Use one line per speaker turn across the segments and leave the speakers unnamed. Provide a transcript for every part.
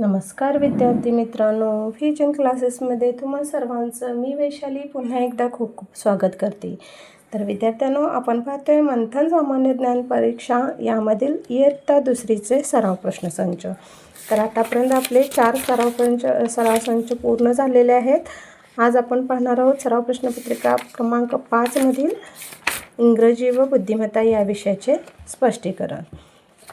नमस्कार विद्यार्थी मित्रांनो व्हिजन क्लासेसमध्ये तुम्हा सर्वांचं मी वैशाली पुन्हा एकदा खूप खूप स्वागत करते. तर विद्यार्थ्यांनो आपण पाहतोय मंथन सामान्य ज्ञान परीक्षा यामधील इयत्ता दुसरीचे सराव प्रश्नसंच. तर आतापर्यंत आपले चार सराव पंच सराव संच पूर्ण झालेले आहेत. आज आपण पाहणार आहोत सराव प्रश्नपत्रिका क्रमांक पाचमधील इंग्रजी व बुद्धिमत्ता या विषयाचे स्पष्टीकरण.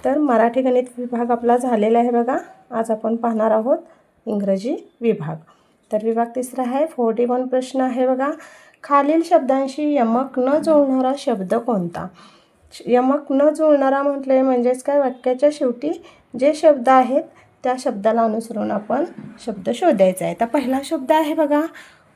तर मराठी गणित विभाग आपला झालेला आहे बघा. आज आपण पाहणार आहोत इंग्रजी विभाग. तर विभाग तिसरा आहे. फोर्टी वन प्रश्न आहे बघा. खालील शब्दांशी यमक न जुळणारा शब्द कोणता? यमक न जुळणारा म्हटले म्हणजेच काय? वाक्याच्या शेवटी जे शब्द आहेत त्या शब्दाला अनुसरून आपण शब्द शोधायचा आहे. तर पहिला शब्द आहे बघा.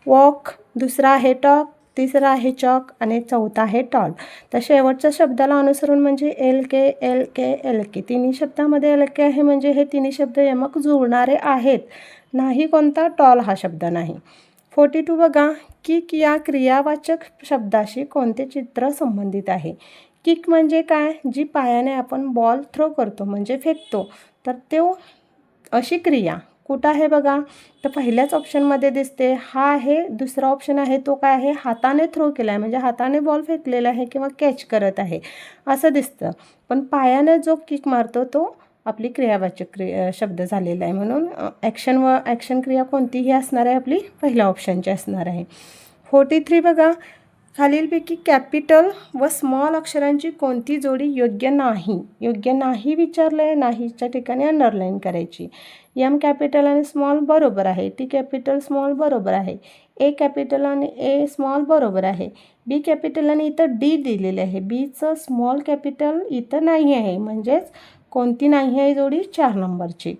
वॉक. दुसरा आहे टॉक. तिसरा आहे चॉक आणि चौथा आहे टॉल. तर शेवटच्या शब्दाला अनुसरून म्हणजे L K L K L K. तिन्ही शब्दामध्ये एल के आहे म्हणजे हे तिन्ही शब्द यमक जुळणारे आहेत. नाही कोणता टॉल हा शब्द नाही. फोर्टी टू बघा. किक या क्रियावाचक शब्दाशी कोणते चित्र संबंधित आहे? किक म्हणजे काय? जी पायाने आपण बॉल थ्रो करतो म्हणजे फेकतो. तर तो अशी क्रिया. कुठं आहे बघा? तर पहिल्याच ऑप्शनमध्ये दिसते हा आहे दुसरा ऑप्शन आहे तो काय आहे? हाताने थ्रो केला आहे म्हणजे हाताने बॉल फेकलेला आहे किंवा कॅच करत आहे. असं दिसतं. पण पायाने जो किक मारतो तो आपली क्रियावाचक क्रिया शब्द झालेला आहे. म्हणून ॲक्शन व ॲक्शन क्रिया कोणतीही असणार आहे आपली पहिल्या ऑप्शनची असणार आहे. फोर्टी थ्री बघा. खालीलपैकी कॅपिटल व स्मॉल अक्षरांची कोणती जोडी योग्य नाही? योग्य नाही विचारलं आहे नाहीच्या ठिकाणी अंडरलाईन करायची. यम कॅपिटल आणि स्मॉल बरोबर आहे. टी कॅपिटल स्मॉल बरोबर आहे. ए कॅपिटल आणि ए स्मॉल बरोबर आहे. बी कॅपिटल आणि इथं डी दिलेले आहे. बीचं स्मॉल कॅपिटल इथं नाही आहे. म्हणजेच कोणती नाही आहे जोडी? चार नंबरची.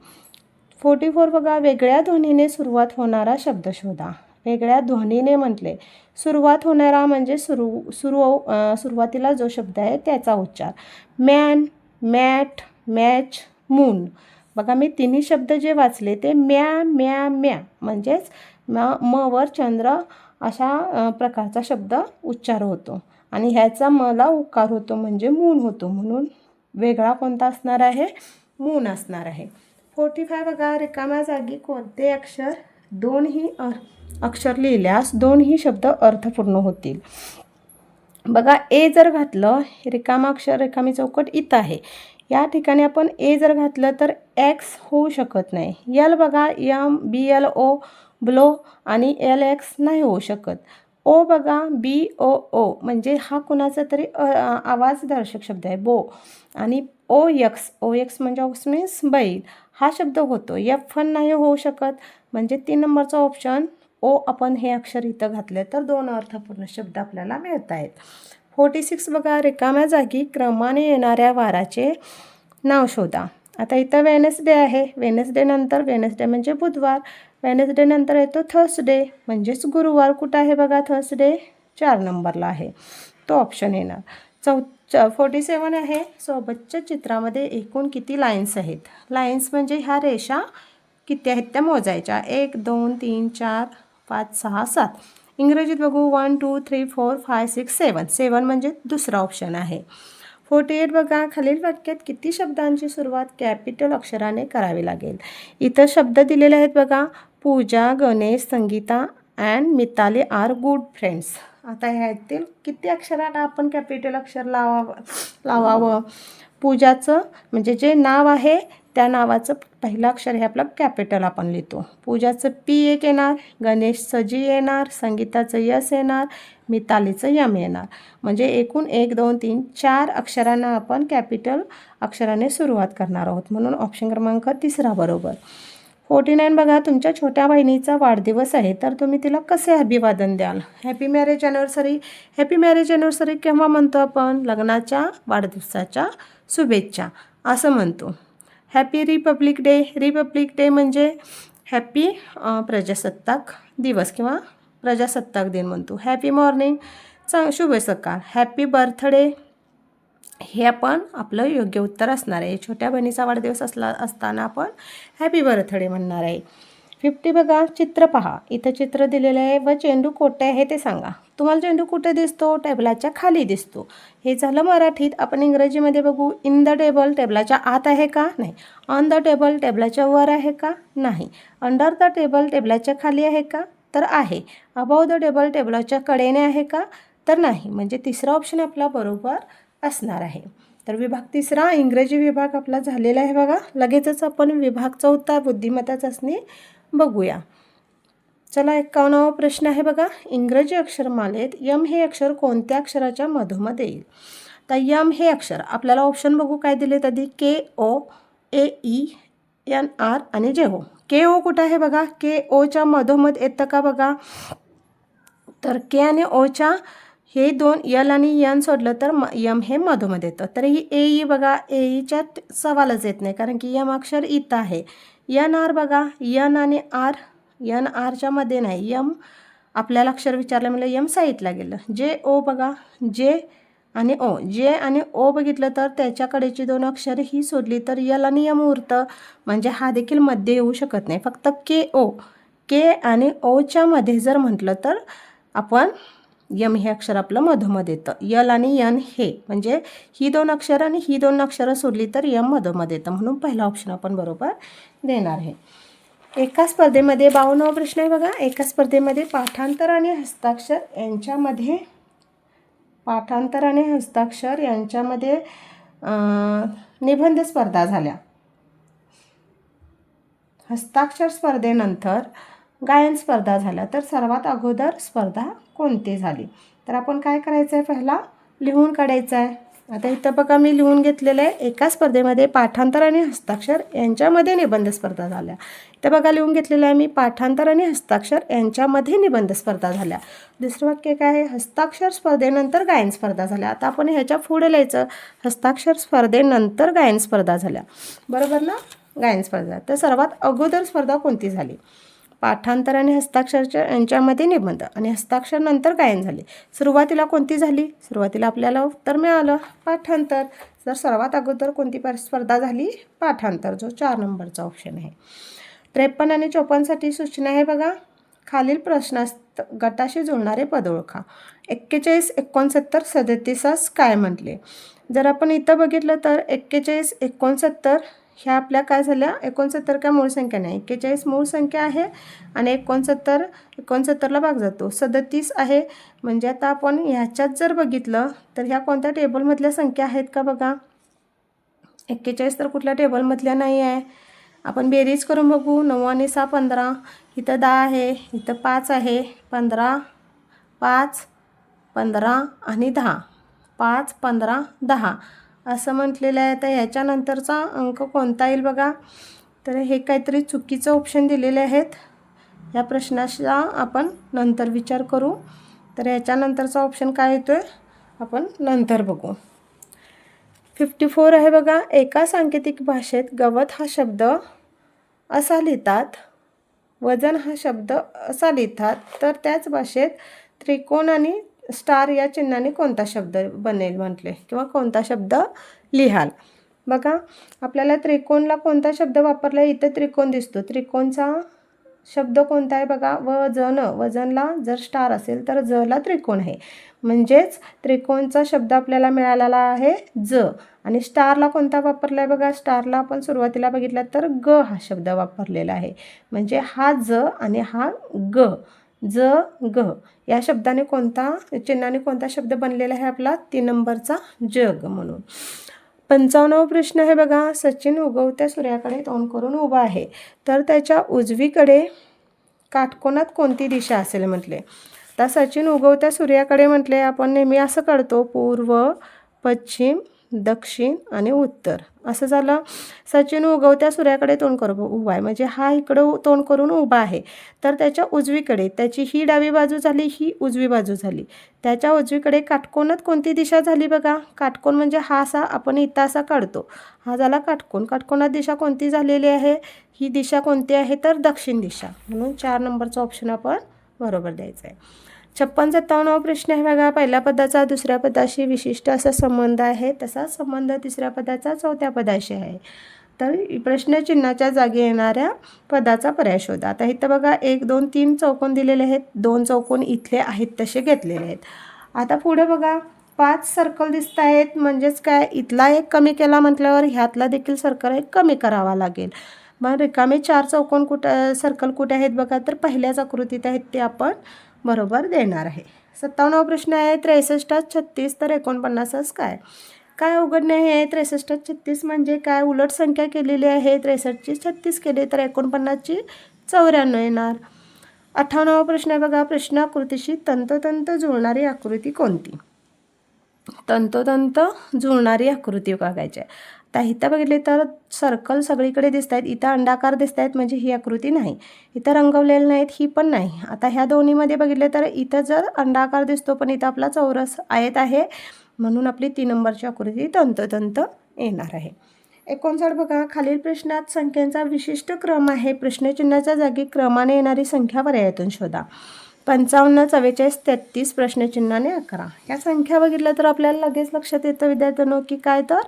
फोर्टी फोर बघा वेगळ्या ध्वनीने सुरुवात होणारा शब्द शोधा. वेगळ्या ध्वनीने म्हटले. सुरुवात होणारा म्हणजे सुरू सुरू सुरुवातीला जो शब्द आहे त्याचा उच्चार. मॅन मॅट मॅच मून बघा मी तिन्ही शब्द जे वाचले ते म्या म्या म्या म्हणजेच म म वर चंद्र अशा प्रकारचा शब्द उच्चार होतो. आणि ह्याचा मला उकार होतो म्हणजे मून होतो. म्हणून वेगळा कोणता असणार आहे? मून असणार आहे. फोर्टी फाय बघा रिकाम्या जागी कोणते अक्षर? दोनही अक्षर लिहिल्यास दोनही शब्द अर्थपूर्ण होतील. बघा ए जर घातलं रिकामा अक्षर रिकामी चौकट इथं आहे. या ठिकाणी आपण ए जर घातलं तर एक्स होऊ शकत नाही. यल बघा M B L O blow आणि एल एक्स नाही होऊ शकत. ओ बघा बी ओ ओ म्हणजे हा कुणाचा तरी आवाज दर्शक शब्द आहे बो. आणि ओ यक्स ओ एक्स म्हणजे ऑक्स मीन्स बैल. हा शब्द होतो. एफ फन नाही होऊ शकत. म्हणजे तीन नंबरचा ऑप्शन ओ आपण हे अक्षर इथं घातलं तर दोन अर्थपूर्ण शब्द आपल्याला मिळत आहेत फोर्टी सिक्स बघा रिकाम्या जागी क्रमाने येणाऱ्या वाराचे नाव शोधा. आता इथं वेनसडे आहे. वेनसडे नंतर वेनसडे म्हणजे बुधवार. वेनसडे नंतर येतो थर्सडे म्हणजेच गुरुवार. कुठं आहे बघा थर्सडे चार नंबरला आहे. तो ऑप्शन येणार. चौ च फोर्टी सेवन आहे. सोबतच्या चित्रामध्ये एकूण किती लाईन्स आहेत? लाईन्स म्हणजे ह्या रेषा किती आहेत? त्या मोजायच्या. एक दोन तीन चार पाच सहा सात. इंग्रजीत बघू one two three four five six seven seven म्हणजे दुसरा ऑप्शन आहे. फोर्टी एट बघा खालील वाक्यात किती शब्दांची सुरुवात कॅपिटल अक्षराने करावी लागेल? इथं शब्द दिलेले आहेत बघा Puja Ganesh Sangita and Mitali are good friends आता ह्यातील किती अक्षरांना आपण कॅपिटल अक्षर लावावं लावावं? पूजाचं म्हणजे जे नाव आहे त्या नावाचं पहिलं अक्षर हे आपलं कॅपिटल आपण लिहितो. पूजाचं पी एक येणार गणेशचं जी येणार संगीताचं यस येणार मितालीचं यम येणार. म्हणजे एकूण एक दोन तीन चार अक्षरांना आपण कॅपिटल अक्षराने सुरुवात करणार आहोत. म्हणून ऑप्शन क्रमांक तिसरा बरोबर. फोर्टी नाईन बघा तुमच्या छोट्या बहिणीचा वाढदिवस आहे तर तुम्ही तिला कसे अभिवादन द्याल? Happy marriage anniversary happy marriage anniversary केव्हा म्हणतो आपण? लग्नाच्या वाढदिवसाच्या शुभेच्छा. असं म्हणतो. Happy republic day republic day म्हणजे हॅपी प्रजासत्ताक दिवस किंवा प्रजासत्ताक दिन म्हणतो. हॅपी मॉर्निंग चांग शुभ सकाळ. हॅपी बर्थडे हे आपण आपलं योग्य उत्तर असणार आहे. छोट्या बहिणीचा वाढदिवस असला असताना आपण हॅपी बर्थडे म्हणणार आहे. फिफ्टी बघा चित्र पहा. इथं चित्र दिलेलं आहे. व चेंडू कोठे आहे ते सांगा. तुम्हाला चेंडू कुठे दिसतो? टेबलाच्या खाली दिसतो. हे झालं मराठीत. आपण इंग्रजीमध्ये बघू इन द टेबल टेबलाच्या आत आहे का? नाही. ऑन द टेबल टेबलाच्या वर आहे का? नाही. अंडर द टेबल टेबलाच्या खाली आहे का? तर आहे. अबाव द टेबल टेबलाच्या कडेने आहे का? तर नाही. म्हणजे तिसरा ऑप्शन आपला बरोबर असणार आहे. तर विभाग तिसरा इंग्रजी विभाग आपला झालेला आहे बघा. लगेचच आपण विभाग चौथा बुद्धिमत्ता चाचणी बघूया. चला एक्कावन्नावा प्रश्न आहे बघा. इंग्रजी अक्षरमालेत यम हे अक्षर कोणत्या अक्षराच्या मधोमध येईल? तर यम हे अक्षर आपल्याला ऑप्शन बघू काय दिलेत आधी? K O A E N R आणि जे ओ. के ओ कुठं आहे बघा? के ओच्या मधोमध येतं का बघा? तर के आणि ओच्या हे दोन यल आणि यन सोडलं तर म यम हे मधोमध येतं. तर ही ए ई बघा ए ईच्यात सवालच येत नाही कारण की यम अक्षर इथं आहे. यन आर बघा. यन आणि आर यन आरच्या मध्ये नाही यम आपल्याला अक्षर विचारलं म्हणजे यम साईटला गेलं. जे ओ बघा. जे आणि ओ. जे आणि ओ बघितलं तर त्याच्याकडेची दोन अक्षर ही सोडली तर यल आणि यम उरतं. म्हणजे हा देखील मध्ये येऊ शकत नाही. फक्त के ओ. के आणि ओच्या मध्ये जर म्हटलं तर आपण यम हे अक्षर आपलं मधोमध येतं. यल आणि यन हे. म्हणजे ही दोन अक्षरं आणि ही दोन अक्षरं सोडली तर यम मधोमध येतं. म्हणून पहिला ऑप्शन आपण बरोबर देणार आहे. एका स्पर्धेमध्ये बावन्नवा प्रश्न आहे बघा. एका स्पर्धेमध्ये पाठांतर आणि हस्ताक्षर यांच्यामध्ये पाठांतर आणि हस्ताक्षर यांच्यामध्ये निबंध स्पर्धा झाल्या. हस्ताक्षर स्पर्धेनंतर गायन स्पर्धा झाल्या. तर सर्वात अगोदर स्पर्धा कोणती झाली? तर आपण काय करायचं आहे पहिला लिहून काढायचं आहे आता इथं बघा मी लिहून घेतलेलं आहे. एका स्पर्धेमध्ये पाठांतर आणि हस्ताक्षर यांच्यामध्ये निबंध स्पर्धा झाल्या. इथं बघा लिहून घेतलेलं आहे मी. पाठांतर आणि हस्ताक्षर यांच्यामध्ये निबंध स्पर्धा झाल्या. दुसरं वाक्य काय आहे हस्ताक्षर स्पर्धेनंतर गायन स्पर्धा झाल्या. आता आपण ह्याच्या पुढे लिहायचं. हस्ताक्षर स्पर्धेनंतर गायन स्पर्धा झाल्या. बरोबर ना? गायन स्पर्धा. तर सर्वात अगोदर स्पर्धा कोणती झाली? पाठांतर आणि हस्ताक्षरच्या यांच्यामध्ये निबंध. आणि हस्ताक्षर नंतर कायम झाले. सुरुवातीला कोणती झाली? सुरुवातीला आपल्याला उत्तर मिळालं पाठांतर. जर सर्वात अगोदर कोणती पर- स्पर्धा झाली? पाठांतर जो चार नंबरचा ऑप्शन आहे. त्रेपन्न आणि चोपन्नसाठी सूचना आहे बघा. खालील प्रश्नास गटाशी जुळणारे पद ओळखा. एक्केचाळीस एकोणसत्तर सदतीसास काय म्हटले? जर आपण इथं बघितलं तर एक्केचाळीस एकोणसत्तर ह्या आपल्या काय झाल्या एकोणसत्तर काय मूळ संख्या नाही. एक्केचाळीस मूळ संख्या आहे आणि एकोणसत्तर एकोणसत्तरला भाग जातो. सदतीस आहे. म्हणजे आता आपण ह्याच्यात जर बघितलं तर ह्या कोणत्या टेबलमधल्या संख्या आहेत का बघा? एक्केचाळीस तर कुठल्या टेबलमधल्या नाही आहे. आपण बेरीज करून बघू. नऊ आणि सहा पंधरा. इथं दहा आहे. इथं पाच आहे. पंधरा पाच पंधरा आणि दहा. पाच पंधरा दहा. असं म्हटलेलं आहे. तर ह्याच्यानंतरचा अंक कोणता येईल बघा? तर हे काहीतरी चुकीचं ऑप्शन दिलेले आहेत. या प्रश्नाचा आपण नंतर विचार करू. तर ह्याच्यानंतरचा ऑप्शन काय येतो आहे आपण नंतर बघू. फिफ्टी फोर आहे बघा. एका सांकेतिक भाषेत गवत हा शब्द असा लिहितात. वजन हा शब्द असा लिहितात. तर त्याच भाषेत त्रिकोण आणि स्टार या चिन्हाने कोणता शब्द बनेल म्हटले किंवा कोणता शब्द लिहाल. बघा आपल्याला त्रिकोणला कोणता शब्द वापरला इथं त्रिकोण दिसतो. त्रिकोणचा शब्द कोणता आहे बघा? वजन. वजनला जर स्टार असेल तर जला त्रिकोण आहे. म्हणजेच त्रिकोणचा शब्द आपल्याला मिळालेला आहे ज. आणि स्टारला कोणता वापरला आहे बघा? स्टारला आपण सुरुवातीला बघितला तर ग हा शब्द वापरलेला आहे. म्हणजे हा ज आणि हा ग. ज ग. या शब्दाने कोणता चिन्हाने कोणता शब्द बनलेला आहे आपला? तीन नंबरचा जग म्हणून. पंचावन्नव प्रश्न आहे बघा. सचिन उगवत्या सूर्याकडे तोंड करून उभा आहे. तर त्याच्या उजवीकडे काटकोनात कोणती दिशा असेल म्हटले? तर सचिन उगवत्या सूर्याकडे म्हटले. आपण नेहमी असं करतो पूर्व पश्चिम दक्षिण आणि उत्तर. असं झालं. सचिन उगवत्या सूर्याकडे तोंड करून उभा आहे. म्हणजे हा इकडं तोंड करून उभा आहे. तर त्याच्या उजवीकडे त्याची ही डावी बाजू झाली ही उजवी बाजू झाली. त्याच्या उजवीकडे काटकोनात कोणती दिशा झाली बघा? काटकोन म्हणजे हा असा आपण इथं असा काढतो. हा झाला काटकोन. काटकोनात दिशा कोणती झालेली आहे? ही दिशा कोणती आहे? तर दक्षिण दिशा. म्हणून चार नंबरचा ऑप्शन आपण बरोबर द्यायचा आहे छप्पन सत्तावन्नावा प्रश्न आहे बघा पहिल्या पदाचा दुसऱ्या पदाशी विशिष्ट असा संबंध आहे. तसा संबंध तिसऱ्या पदाचा चौथ्या पदाशी आहे. तर प्रश्नचिन्हाच्या जागी येणाऱ्या पदाचा पर्याय शोधा. आता इथं बघा एक दोन तीन चौकोन दिलेले आहेत. दोन चौकोन इथले आहेत तसे घेतलेले आहेत. आता पुढे बघा पाच सर्कल दिसत आहेत. म्हणजेच काय? इथला एक कमी केला म्हटल्यावर ह्यातला देखील सर्कल एक कमी करावा लागेल. मग रिकामे चार चौकोन कुठं सर्कल कुठे आहेत बघा. तर पहिल्याच आकृतीत आहेत ते आपण बरोबर देणार आहे. सत्तावन्नवा प्रश्न आहे त्रेसष्टात छत्तीस तर एकोणपन्नासच काय? काय अवघड नाही आहे त्रेसष्टात छत्तीस म्हणजे काय? उलट संख्या केलेली आहे त्रेसष्टची छत्तीस केली तर एकोणपन्नासची चौऱ्याण्णव येणार. अठ्ठावन्नावा प्रश्न आहे बघा प्रश्नाकृतीशी तंतोतंत जुळणारी आकृती कोणती? तंतोतंत जुळणारी आकृती बघायची आहे. आता इथं बघितले तर सर्कल सगळीकडे दिसत आहेत इथं अंडाकार दिसत आहेत म्हणजे ही आकृती नाही. इथं रंगवलेलं नाहीत ही पण नाही. आता ह्या दोन्हीमध्ये बघितले तर इथं जर अंडाकार दिसतो पण इथं आपला चौरस आयत आहे म्हणून आपली तीन नंबरची आकृती तंतोतंत येणार आहे. एकोणसाठ बघा खालील प्रश्नात संख्यांचा विशिष्ट क्रम आहे. प्रश्नचिन्हाच्या जागी क्रमाने येणारी संख्या पर्यायातून शोधा. पंचावन्न चव्वेचाळीस तेहतीस प्रश्नचिन्हाने अकरा. ह्या संख्या बघितल्या तर आपल्याला लगेच लक्षात येतं विद्यार्थ्यांनो की काय तर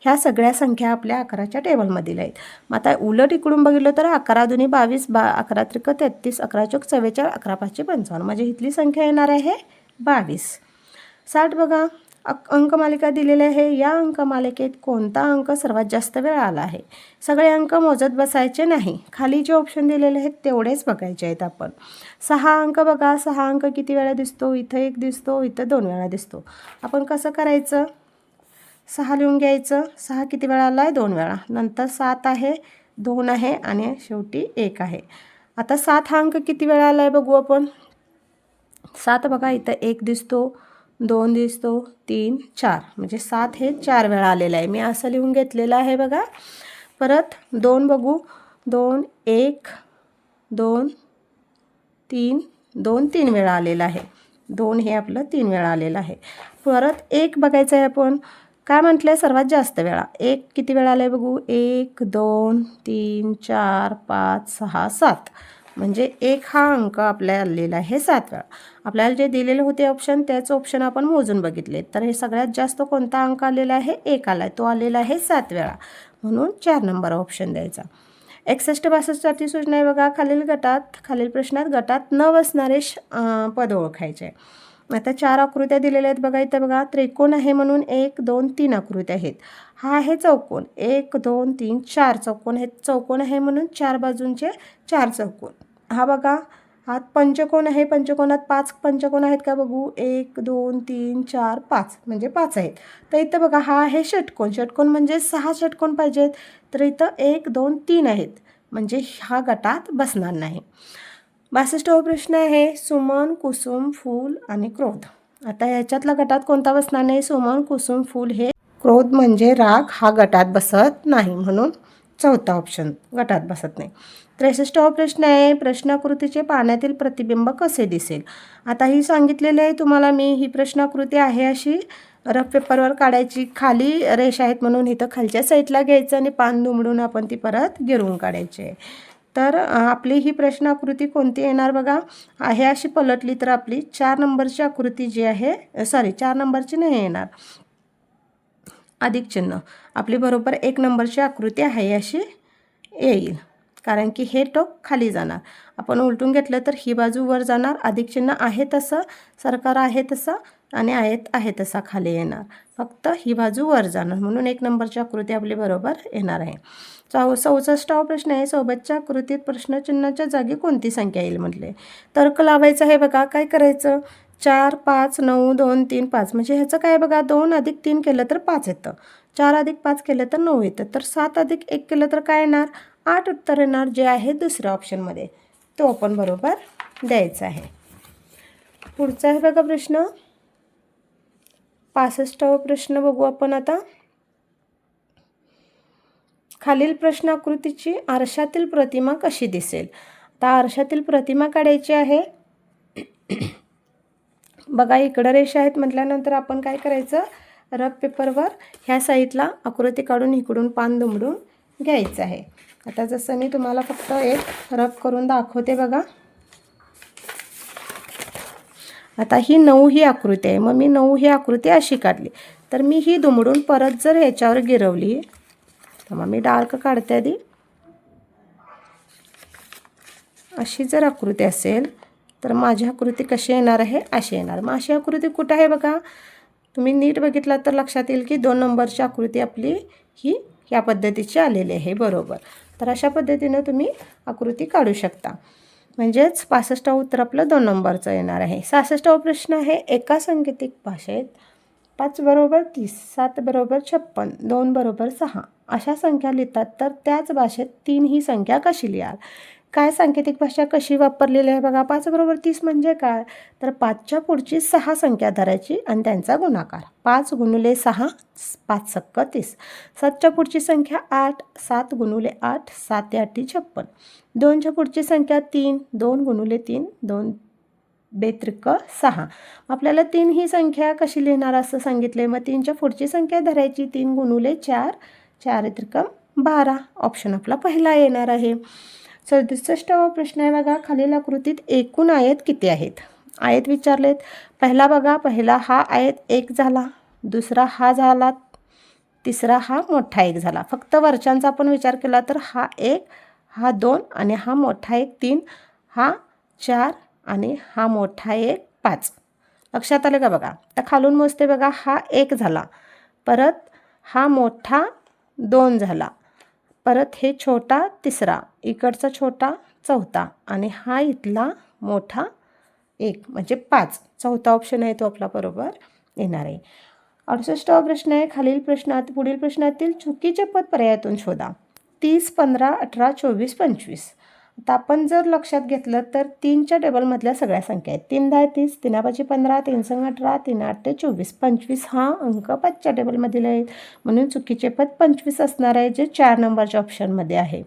ह्या सगळ्या संख्या आपल्या अकराच्या टेबलमधील आहेत. मग आता उलट इकडून बघितलं तर अकरा दोन्ही बावीस बा अकरा त्रिक तेहतीस अकरा चौक चव्वेचाळीस अकरा पाचशे पंचावन्न. म्हणजे इथली संख्या येणार आहे बावीस. साठ बघा. अंकमालिका दिलेली आहे. या अंकमालिकेत कोणता अंक सर्वात जास्त वेळ आला आहे? सगळे अंक मोजत बसायचे नाही. खाली जे ऑप्शन दिलेले आहेत तेवढेच बघायचे आहेत आपण. सहा अंक बघा. सहा अंक किती वेळा दिसतो? इथं एक दिसतो इथं दोन वेळा दिसतो. आपण कसं करायचं? सहा लिहून घ्यायचं. सहा किती वेळा आला आहे दोन वेळा. नंतर सात आहे दोन आहे आणि शेवटी एक आहे. आता सात हा अंक किती वेळा आला आहे बघू आपण. सात बघा. इथं एक दिसतो. दोन दिसतो तीन चार. म्हणजे सात हे चार वेळा आलेलं आहे. मी असं लिहून घेतलेलं आहे बघा. परत दोन बघू. दोन एक दोन तीन. दोन तीन वेळा आलेलं आहे. दोन हे आपलं तीन वेळा आलेलं आहे. परत एक बघायचं आहे आपण. काय म्हटलं आहे सर्वात जास्त वेळा. एक किती वेळा आलं आहे बघू? एक दोन तीन चार पाच सहा सात. म्हणजे एक हा अंक आपल्याला आलेला आहे सात वेळा. आपल्याला जे दिलेले होते ऑप्शन त्याच ऑप्शन आपण मोजून बघितले. तर हे सगळ्यात जास्त कोणता अंक आलेला आहे? एक आला आहे तो आलेला आहे सात वेळा. म्हणून चार नंबर ऑप्शन द्यायचा. एकसष्ट बासष्टसाठी सूचना आहे बघा. खालील गटात खालील प्रश्नात गटात न बसणारे श पद ओळखायचे. आता चार आकृत्या दिलेल्या आहेत बघा. इथं बघा. त्रिकोण आहे म्हणून एक दोन तीन आकृत्या आहेत. हा आहे चौकोन. एक दोन तीन चार चौकोन. आहेत चौकोन आहे म्हणून चार बाजूंचे चार चौकोन. हा बघा. हा पंचकोन आहे पंचकोनात पाच पंचकोन आहेत का बघू? एक दोन तीन चार पाच. म्हणजे पाच आहेत. तर इथं बघा हा आहे षटकोन. षटकोन म्हणजे सहा षटकोन पाहिजेत. तर इथं एक दोन तीन आहेत. म्हणजे ह्या गटात बसणार नाही. बासष्टवा प्रश्न आहे सुमन कुसुम फूल आणि क्रोध. आता ह्याच्यातला गटात कोणता बसणार नाही? सुमन कुसुम फूल हे क्रोध म्हणजे राग हा गटात बसत नाही म्हणून चौथा ऑप्शन गटात बसत नाही. त्रेसष्टावा प्रश्न आहे. प्रश्नाकृतीचे पाण्यातील प्रतिबिंब कसे दिसेल? आता ही सांगितलेली आहे तुम्हाला मी. ही प्रश्नाकृती आहे अशी. रफ पेपरवर काढायची. खाली रेष आहेत म्हणून इथं खालच्या साईडला घ्यायचं आणि पान दुमडून आपण ती परत गिरवून काढायची आहे. तर आपली ही प्रश्नाकृती कोणती येणार बघा? आहे अशी पलटली तर आपली चार नंबरची आकृती जी आहे सॉरी चार नंबरची नाही येणार. अधिक चिन्ह. आपली बरोबर एक नंबरची आकृती आहे अशी येईल. कारण की हे टोक खाली जाणार. आपण उलटून घेतलं तर ही बाजू वर जाणार. अधिक चिन्ह आहे तसं सरकार आहे तसं आणि आहेत आहे तसा खाली येणार. फक्त ही बाजू वर जाणार म्हणून एक नंबरची आकृती आपली बरोबर येणार आहे. चौ चौसष्टावा प्रश्न आहे सोबतच्या आकृतीत प्रश्नचिन्हाच्या जागी कोणती संख्या येईल म्हटले? तर्क लावायचं आहे बघा काय करायचं? चार पाच नऊ दोन तीन पाच. म्हणजे ह्याचं काय बघा दोन अधिक तीन केलं तर पाच येतं. चार अधिक पाच केलं तर नऊ येतं. तर सात अधिक एक केलं तर काय येणार? आठ उत्तर येणार जे आहे दुसऱ्या ऑप्शनमध्ये तो आपण बरोबर द्यायचा आहे. पुढचा आहे बघा प्रश्न. पासष्टावा प्रश्न बघू आपण आता. खालील प्रश्नाकृतीची आरशातील प्रतिमा कशी दिसेल? आता आरशातील प्रतिमा काढायची आहे. बघा इकडं रेषा आहेत म्हटल्यानंतर आपण काय करायचं? रफ पेपरवर ह्या साईडला आकृती काढून इकडून पान दुमडून घ्यायचं आहे. आता जसं मी तुम्हाला फक्त एक रफ करून दाखवते बघा. आता ही नऊ ही आकृती आहे. मग मी नऊ ही आकृती अशी काढली. तर मी ही दुमडून परत जर याच्यावर गिरवली तर मग मी डार्क काढते आधी. अशी जर आकृती असेल तर माझी आकृती कशी येणार आहे? अशी येणार. मग अशी आकृती कुठं आहे बघा? तुम्ही नीट बघितला तर लक्षात येईल की दोन नंबरची आकृती आपली ही या पद्धतीची आलेली आहे. बरोबर. तर अशा पद्धतीनं तुम्ही आकृती काढू शकता. म्हणजेच पासष्टावं उत्तर आपलं दोन नंबरचं येणार आहे. सहासष्टावा प्रश्न आहे एका सांकेतिक भाषेत पाच बरोबर तीस सात बरोबर छप्पन दोन बरोबर सहा अशा संख्या लिहितात. तर त्याच भाषेत तीन ही संख्या कशी लिहाल? काय सांकेतिक भाषा कशी वापरलेली आहे बघा? पाच बरोबर तीस म्हणजे काय? तर पाचच्या पुढची सहा संख्या धरायची आणि त्यांचा गुणाकार. पाच गुणुले सहा पाच सक्क तीस. सातच्या पुढची संख्या आठ सात गुणुले आठ सात आठी छप्पन. दोनच्या पुढची संख्या तीन दोन गुणुले तीन दोन बेत्रिक सहा. आपल्याला तीन ही संख्या कशी लिहिणार असं सांगितले मग तीनच्या पुढची संख्या धरायची तीन गुणुले चार चार त्रिकम बारा. ऑप्शन आपला पहिला येणार आहे. सदुसष्टावा प्रश्न आहे बघा. खालील आकृतीत एकूण आयत किती आहेत? आयत विचारलेत. पहिला बघा. पहिला हा आयत एक झाला. दुसरा हा झाला. तिसरा हा मोठा एक झाला. फक्त वरच्यांचा आपण विचार केला तर हा एक हा दोन आणि हा मोठा एक तीन हा चार आणि हा मोठा एक पाच. लक्षात आलं का बघा? तर खालून मोजते बघा. हा एक झाला. परत हा मोठा दोन झाला. परत हे छोटा तिसरा इकडचा छोटा चौथा आणि हा इथला मोठा एक म्हणजे पाच. चौथा ऑप्शन आहे तो आपला बरोबर येणार आहे. अडुसष्टावा प्रश्न आहे. खालील प्रश्नात पुढील प्रश्नातील चुकीचे पद पर्यायातून शोधा. तीस पंधरा अठरा चोवीस पंचवीस. आता आपण जर लक्षात घेतलं तर तीनच्या टेबलमधल्या सगळ्या संख्या आहेत. तीन दहा तीस तीनापाची पंधरा तीन संघ अठरा तीन आठ ते चोवीस. पंचवीस हा अंक पाचच्या टेबलमधील आहेत म्हणून चुकीचे पद पंचवीस असणार आहे जे चार नंबरच्या ऑप्शनमध्ये आहे.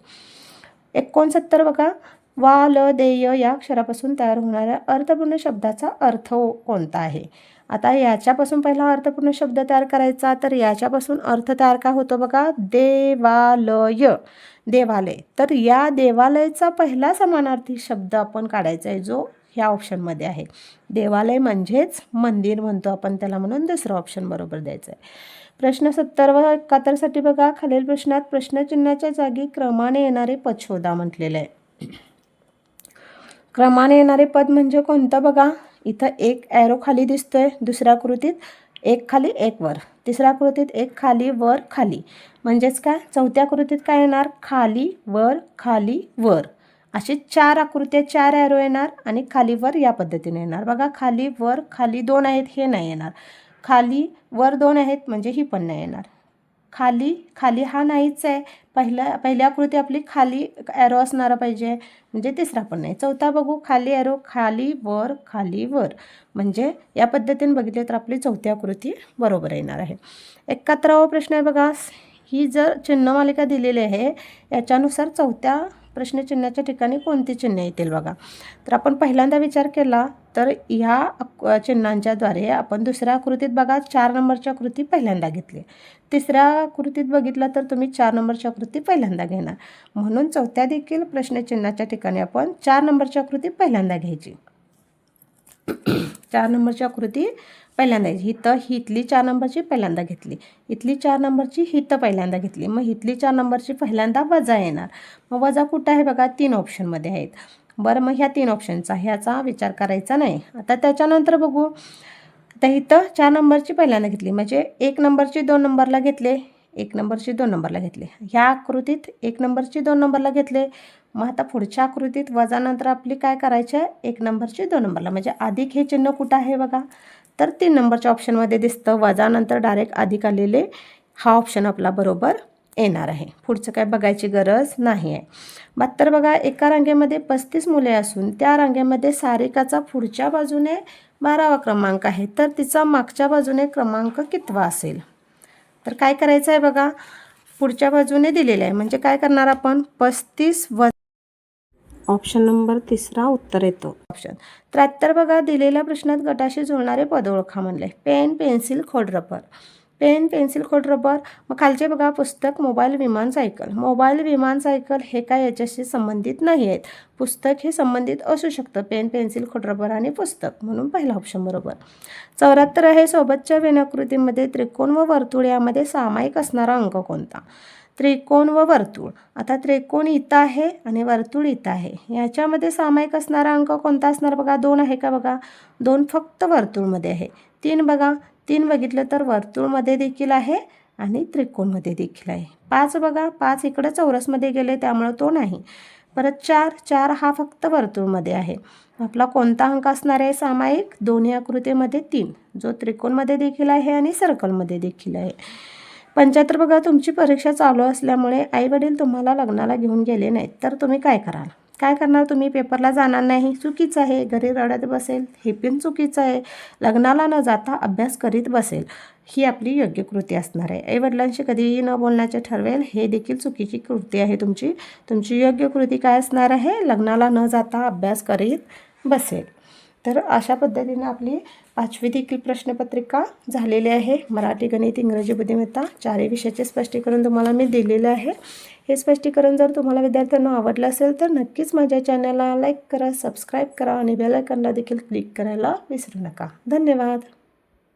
एकोणसत्तर बघा. वा ल देय या अक्षरापासून तयार होणाऱ्या अर्थपूर्ण शब्दाचा अर्थ कोणता आहे? आता याच्यापासून पहिला अर्थपूर्ण शब्द तयार करायचा तर याच्यापासून अर्थ तयार का होतो बघा? देवालय. देवालय. तर या देवालयचा पहिला समानार्थी शब्द आपण काढायचा आहे जो ह्या ऑप्शनमध्ये आहे. देवालय म्हणजेच मंदिर म्हणतो आपण त्याला म्हणून दुसरं ऑप्शन बरोबर द्यायचं आहे प्रश्न सत्तर व एकाहत्तरसाठी बघा खालील प्रश्नात प्रश्नचिन्हाच्या जागी क्रमाने येणारे पद शोधा म्हटलेलं आहे क्रमाने येणारे पद म्हणजे कोणतं बघा? इथं एक ॲरो खाली दिसतोय दुसऱ्या कृतीत एक खाली एक वर. तिसऱ्या कृतीत एक खाली वर खाली. म्हणजेच काय? चौथ्या कृतीत काय येणार? खाली वर खाली वर. असे चार आकृत्या चार ॲरो येणार आणि खाली वर या पद्धतीने येणार. बघा खाली वर खाली दोन आहेत हे नाही येणार. खाली वर दोन आहेत म्हणजे ही पण नाही येणार. खाली खाली हा नाहीच आहे. पहिल्या पहिल्या आकृती आपली खाली ॲरो असणारा पाहिजे. म्हणजे तिसरा पण नाही. चौथा बघू खाली ॲरो खाली वर खाली वर. म्हणजे या पद्धतीने बघितले तर आपली चौथी आकृती बरोबर येणार आहे. एकाहत्तरावा प्रश्न आहे बघा. ही जर चिन्ह मालिका दिलेली आहे याच्यानुसार चौथ्या प्रश्नचिन्हाच्या ठिकाणी कोणती चिन्ह येतील बघा. तर आपण पहिल्यांदा विचार केला तर ह्या चिन्हांच्याद्वारे आपण दुसऱ्या आकृतीत बघा चार नंबरची आकृती पहिल्यांदा घेतली. तिसऱ्या आकृतीत बघितला तर तुम्ही चार नंबरची आकृती पहिल्यांदा घेणार. म्हणून चौथ्या देखील प्रश्नचिन्हाच्या ठिकाणी आपण चार नंबरची आकृती पहिल्यांदा घ्यायची. चार नंबरची आकृती पहिल्यांदा घ्यायची. हिथं हिथली चार नंबरची पहिल्यांदा घेतली. इथली चार नंबरची हिथं पहिल्यांदा घेतली. मग हिथली चार नंबरची पहिल्यांदा वजा येणार. मग वजा कुठं आहे बघा? तीन ऑप्शनमध्ये आहेत. बरं मग ह्या तीन ऑप्शनचा ह्याचा विचार करायचा नाही. आता त्याच्यानंतर बघू. आता इथं चार नंबरची पहिल्यांदा घेतली. म्हणजे एक नंबरची दोन नंबरला घेतले. एक नंबरची दोन नंबरला घेतले. ह्या आकृतीत एक नंबरची दोन नंबरला घेतले. मग आता पुढच्या आकृतीत वजानंतर आपली काय करायची? आहे एक नंबरची दोन नंबरला. म्हणजे अधिक हे चिन्ह कुठं आहे बघा? तर तीन नंबरच्या ऑप्शनमध्ये दिसतं. वजानंतर डायरेक्ट अधिक आलेले हा ऑप्शन आपला बरोबर येणार आहे. पुढचं काय बघायची गरज नाही आहे. बहात्तर बघा एका रांगेमध्ये पस्तीस मुले असून त्या रांगेमध्ये सारिकाचा पुढच्या बाजूने बारावा क्रमांक आहे. तर तिचा मागच्या बाजूने क्रमांक कितवा असेल? तर काय करायचं आहे बघा? पुढच्या बाजूने दिलेलं आहे. म्हणजे काय करणार आपण? पस्तीस व ऑप्शन नंबर तिसरा उत्तर येतो. ऑप्शन. त्र्याहत्तर बघा दिलेल्या प्रश्नात गटाशी जुळणारे पद ओळखा म्हणले. पेन पेन्सिल खोडरबर. पेन पेन्सिल खोड रबर. मग खालचे बघा पुस्तक मोबाईल विमान सायकल. मोबाईल विमान सायकल हे काय याच्याशी संबंधित नाही आहेत पुस्तक हे संबंधित असू शकतं. पेन पेन्सिल खोड रबर आणि पुस्तक म्हणून पहिला ऑप्शन बरोबर. चौऱ्याहत्तर आहे सोबतच्या वेणाकृतीमध्ये त्रिकोण व वर्तुळ यामध्ये सामायिक असणारा अंक कोणता? त्रिकोण व वर्तुळ. आता त्रिकोण इथं आहे आणि वर्तुळ इथं आहे. याच्यामध्ये सामायिक असणारा अंक कोणता असणार बघा? दोन आहे का बघा? दोन फक्त वर्तुळमध्ये आहे. तीन बघा. तीन बघितलं तर वर्तुळमध्ये देखील आहे आणि त्रिकोणमध्ये देखील आहे. पाच बघा पाच इकडं चौरसमध्ये गेले त्यामुळं तो नाही. परत चार चार हा फक्त वर्तुळमध्ये आहे. आपला कोणता अंक असणार आहे? सामायिक दोन्ही आकृतीमध्ये तीन. जो त्रिकोणमध्ये देखील आहे आणि सर्कलमध्ये देखील आहे. पंच्याहत्तर बघा तुमची परीक्षा चालू असल्यामुळे आईवडील तुम्हाला लग्नाला घेऊन गेले नाहीत तर तुम्ही काय कराल? काय करणार तुम्ही? पेपरला जाणार नाही. चुकीचं आहे. घरी रडत बसेल. हे पण चुकीचं आहे. लग्नाला न जाता अभ्यास करीत बसेल. ही आपली योग्य कृती असणार आहे. आईवडिलांशी कधीही न बोलण्याचे ठरवेल. हे देखील चुकीची कृती आहे तुमची. तुमची योग्य कृती काय असणार आहे? लग्नाला न जाता अभ्यास करीत बसेल. तर अशा पद्धतीनं आपली पाचवी देखील प्रश्नपत्रिका झालेली आहे. मराठी गणित इंग्रजी बुद्धिमत्ता चारही विषयाचे स्पष्टीकरण तुम्हाला मी दिलेलं आहे. हे स्पष्टीकरण जर तुम्हाला विद्यार्थ्यांना आवडलं असेल तर नक्कीच माझ्या चॅनलला लाईक करा सबस्क्राईब करा आणि बेल आयकॉनला देखील क्लिक करायला विसरू नका. धन्यवाद.